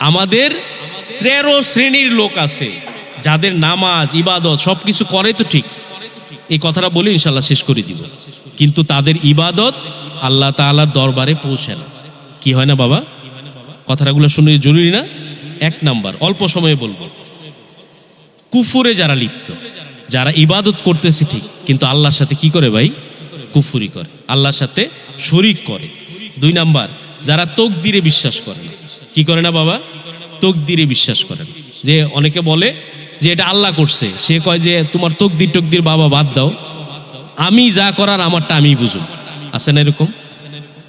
আমাদের তেরো শ্রেণির লোক আছে, যাদের নামাজ, ইবাদত সব কিছু করে তো ঠিক। এই কথাটা বলে ইনশাল্লাহ শেষ করে দিব। কিন্তু তাদের ইবাদত আল্লাহ তাআলার দরবারে পৌঁছে না। কি হয় না বাবা? কথাটাগুলো শুনে জরুরি না? এক নাম্বার, অল্প সময়ে বলব। কুফুরে যারা লিপ্ত, যারা ইবাদত করতেছে ঠিক, কিন্তু আল্লাহর সাথে কি করে ভাই? কুফুরি করে। আল্লাহর সাথে শরিক করে। দুই নাম্বার, যারা তকদিরে বিশ্বাস করে না। কি করে না বাবা? তকদিরে বিশ্বাস করে না যে অনেকে বলে যে এটা আল্লাহ করছে। সে কয় যে তোমার তকদির টকদির বাবা বাদ দাও। আমি যা করার আমারটা আমি আছে না এরকম?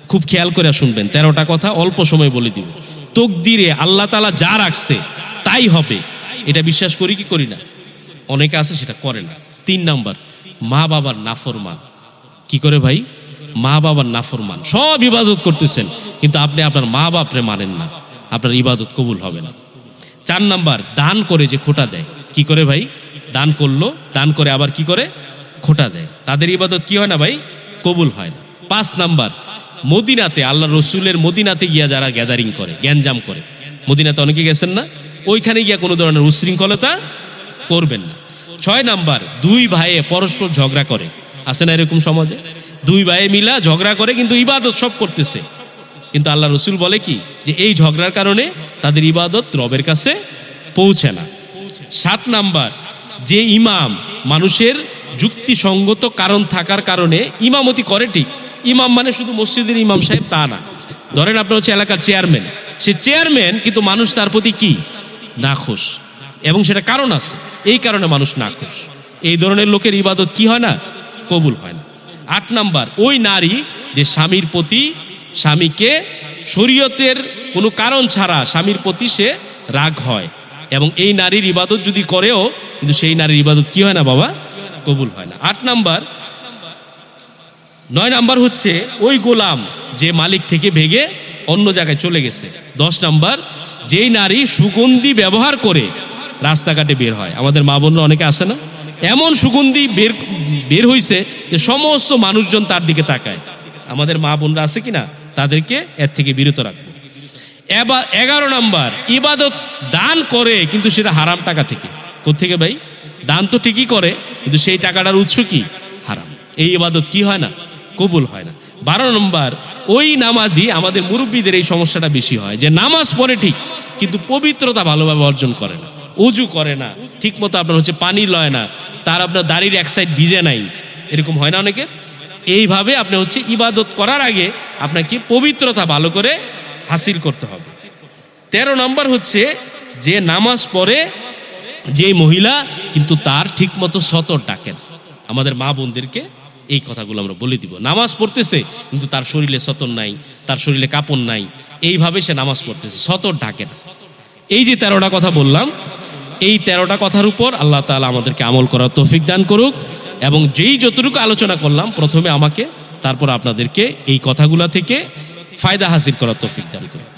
খুব খেয়াল করে শুনবেন। তেরোটা কথা অল্প সময় বলে দিব। তকদিরে আল্লাহ তালা যা রাখছে, তাই হবে। এটা বিশ্বাস করি কি করি না? অনেকে আছে সেটা করে না। তিন নাম্বার, মা বাবার নাফরমান। কি করে ভাই? মা বাবার নাফরমান। সব ইবাদত করতেছেন। কিন্তু আপনি আপনার মা বাপরে মানেন না। আপনার ইবাদত কবুল হবে না। চার নাম্বার, দান করে যে খোটা দেয়। কি করে ভাই? দান করল, দান করে আবার কি করে? খোটা দেয়। তাদের ইবাদত কি হয় না ভাই? কবুল হয় না। পাঁচ নাম্বার, মদিনাতে, আল্লাহ রসুলের মদিনাতে গিয়া যারা গ্যাদারিং করে, গ্যাঞ্জাম করে, মদিনাতে অনেকে গেছেন না? ওইখানে গিয়া কোনো ধরনের উশৃঙ্খলতা করবেন না। ছয় নাম্বার, দুই ভাইয়ে পরস্পর ঝগড়া করে। আছে না এরকম সমাজে? দুই ভাইয়ে মিলা ঝগড়া করে, কিন্তু ইবাদত সব করতেছে। কিন্তু আল্লাহ রসুল বলে কি? যে এই ঝগড়ার কারণে তাদের ইবাদত রবের কাছে পৌঁছে না। সাত নাম্বার, যে ইমাম মানুষের যুক্তিসঙ্গত কারণ থাকার কারণে ইমামতি করে ঠিক। ইমাম মানে শুধু মসজিদের ইমাম সাহেব তা না। ধরেন আপনার হচ্ছে এলাকার চেয়ারম্যান। সে চেয়ারম্যান, কিন্তু মানুষ তার প্রতি কি? নাখোশ। এবং সেটা কারণ আছে। এই কারণে মানুষ নাখোশ। এই ধরনের লোকের ইবাদত কি হয় না? কবুল হয় না। আট নাম্বার, ওই নারী যে স্বামীর প্রতি স্বামীকে শরীয়তের কোনো কারণ ছাড়া স্বামীর প্রতি সে রাগ হয়। এবং এই নারীর ইবাদত যদি করেও, কিন্তু সেই নারীর ইবাদত কি হয় না বাবা? কবুল হয় না। আট নাম্বার, নয় নাম্বার হচ্ছে, ওই গোলাম যে মালিক থেকে ভেগে অন্য জায়গায় চলে গেছে। দশ নাম্বার, যেই নারী সুগন্ধি ব্যবহার করে রাস্তাঘাটে বের হয়। আমাদের মা বোনরা অনেকে আসে না? এমন সুগন্ধি বের বের হইছে যে সমস্ত মানুষজন তার দিকে তাকায়। আমাদের মা বোনরা আছে কিনা তাদেরকে এর থেকে বিরত রাখব। এবার এগারো নাম্বার, ইবাদত দান করে কিন্তু সেটা হারাম টাকা থেকে। কোথেকে ভাই? দান তো ঠিকই করে, কিন্তু সেই টাকাটার উৎস কি? হারাম। এই ইবাদত কি হয় না? কবুল হয় না। বারো নম্বর, ওই নামাজি আমাদের মুরব্বীদের এই সমস্যাটা বেশি হয় যে নামাজ পড়ে ঠিক, কিন্তু পবিত্রতা ভালোভাবে অর্জন করে না। উজু করে না। ঠিক মতো আপনার হচ্ছে পানি লয় না। তার আপনার দাড়ির এক সাইড ভিজে নাই। এরকম হয় না অনেকের? এইভাবে আপনি হচ্ছে ইবাদত করার আগে আপনাকে পবিত্রতা ভালো করে হাসিল করতে হবে। তেরো নম্বর হচ্ছে যে নামাজ পড়ে যে মহিলা কিন্তু তার ঠিক মতো সতর ডাকেন আমাদের মা বোনদেরকে এই কথাগুলো আমরা বলে দিব। নামাজ পড়তেছে, কিন্তু তার শরীরে সতর নাই, তার শরীরে কাপড় নাই, এইভাবে সে নামাজ পড়তেছে, সতর ডাকে না। এই যে তেরোটা কথা বললাম, এই তেরোটা কথার উপর আল্লাহ তালা আমাদেরকে আমল করার তৌফিক দান করুক। এবং যেই যতটুকু আলোচনা করলাম, প্রথমে আমাকে, তারপর আপনাদেরকে এই কথাগুলা থেকে ফায়দা হাসিল করার তৌফিক দান করুক